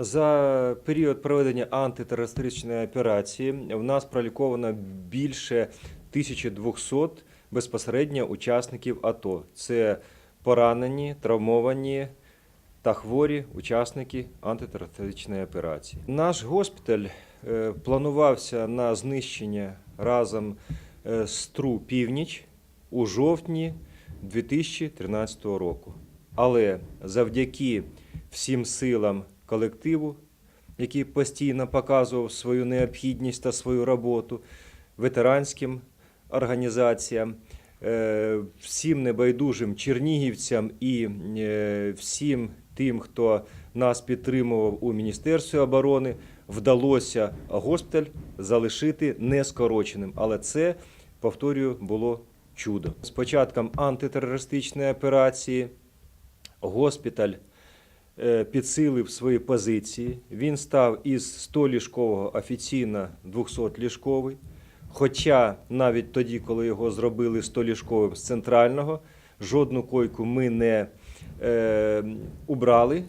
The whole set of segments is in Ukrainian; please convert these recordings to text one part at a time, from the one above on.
За період проведення антитерористичної операції в нас проліковано більше 1200 безпосередньо учасників АТО. Це поранені, травмовані та хворі учасники антитерористичної операції. Наш госпіталь е, планувався на знищення разом е, з ТРУ Північ у жовтні 2013 року. Але завдяки всім силам колективу, який постійно показував свою необхідність та свою роботу, ветеранським організаціям, е, всім небайдужим чернігівцям і е, всім тим, хто нас підтримував у Міністерстві оборони, вдалося госпіталь залишити нескороченим. Але це, повторюю, було чудо. З початком антитерористичної операції госпіталь підсилив свої позиції. Він став із 100-ліжкового офіційно 200-ліжковий. Хоча навіть тоді, коли його зробили 100-ліжковим з центрального, жодну койку ми не е, убрали.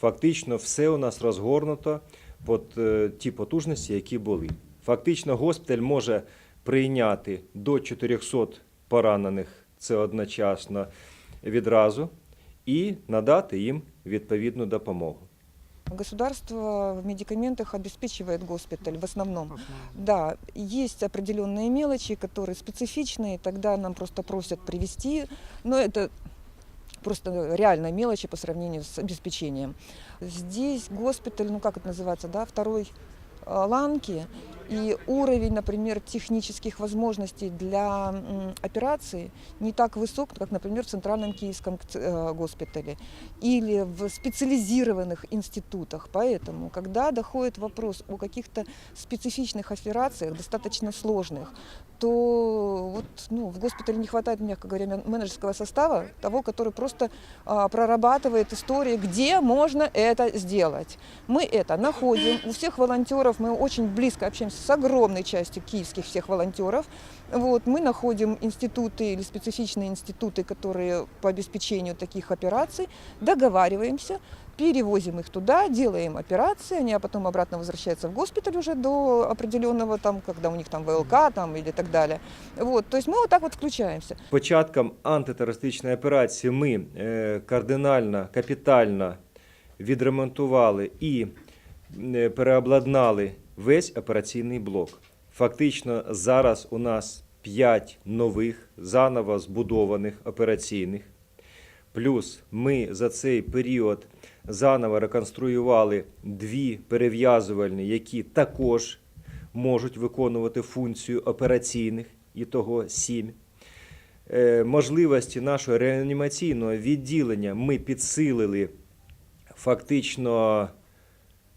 Фактично, все у нас розгорнуто під е, ті потужності, які були. Фактично, госпіталь може прийняти до 400 поранених це одночасно відразу і надати їм відповідну допомогу. Государство в медикаментах обеспечивает госпиталь в основном. Да, есть определенные мелочи, которые специфичные, тогда нам просто просят привести, но это просто реально мелочи по сравнению с обеспечением. Здесь госпиталь, ну как это называется, да, второй э, ланки, и уровень, например, технических возможностей для м, операции не так высок, как, например, в Центральном Киевском э, госпитале или в специализированных институтах. Поэтому, когда доходит вопрос о каких-то специфичных операциях, достаточно сложных, то вот, ну, в госпитале не хватает, мягко говоря, мен- менеджерского состава, того, который просто а, прорабатывает истории, где можно это сделать. Мы это находим. У всех волонтеров мы очень близко общаемся с огромной частью киевских всех волонтеров. Вот, мы находим институты или специфичные институты, которые по обеспечению таких операций, договариваемся, перевозим их туда, делаем операции, они потом обратно возвращаются в госпиталь уже до определенного, там, когда у них там ВЛК там, или так далее. Вот, то есть мы вот так вот включаемся. Початком антитерористичної операції ми е, кардинально, капітально відремонтували і е, переобладнали весь операційний блок. Фактично зараз у нас 5 нових заново збудованих операційних. Плюс ми за цей період заново реконструювали дві перев'язувальні, які також можуть виконувати функцію операційних, і того сім. Е, Можливості нашого реанімаційного відділення ми підсилили фактично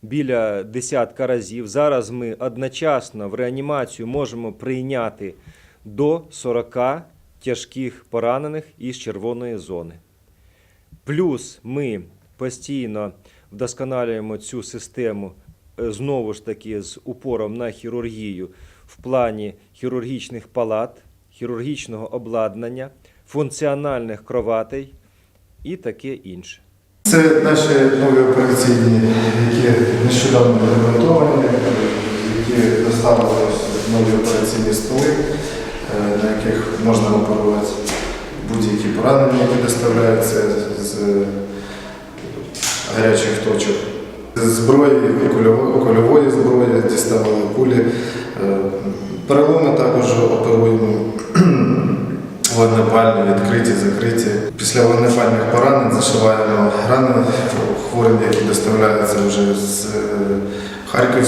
біля десятка разів. Зараз ми одночасно в реанімацію можемо прийняти до 40 тяжких поранених із червоної зони. Плюс ми постійно вдосконалюємо цю систему е, знову ж таки з упором на хірургію в плані хірургічних палат, хірургічного обладнання, функціональних кроватей і таке інше. Це наші нові операційні, які нещодавно ремонтовані, які доставили нові операційні столи, е, на яких можна оперувати будь-які поранення, які доставляються з гарячих точок. Зброї, кульово- кульової зброї діставали кулі. Е, Переломи також оперуємо. Вогнепальні, відкриті, закриті. Після вогнепальних поранень зашиваємо рани хворим, які доставляються вже з е,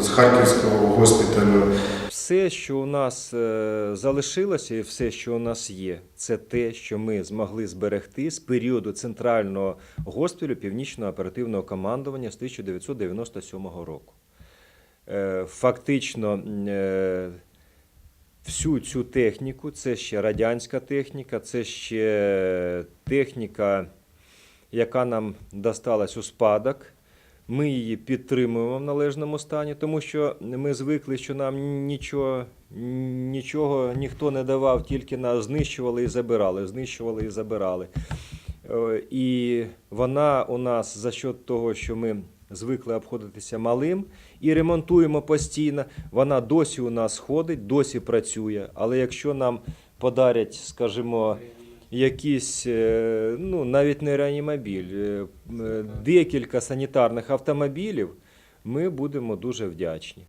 з Харківського госпіталю. Все, що у нас е, залишилося, і все, що у нас є, це те, що ми змогли зберегти з періоду центрального госпіталю Північного оперативного командування з 1997 року. Е, Фактично, е, всю цю техніку, це ще радянська техніка, це ще техніка, яка нам досталась у спадок. Ми її підтримуємо в належному стані, тому що ми звикли, що нам нічого, нічого ніхто не давав, тільки нас знищували і забирали, знищували і забирали. Е, І вона у нас за счет того, що ми звикли обходитися малим і ремонтуємо постійно. Вона досі у нас ходить, досі працює. Але якщо нам подарять, скажімо, якийсь, е, ну навіть не реанімобіль, е, е, декілька санітарних автомобілів, ми будемо дуже вдячні.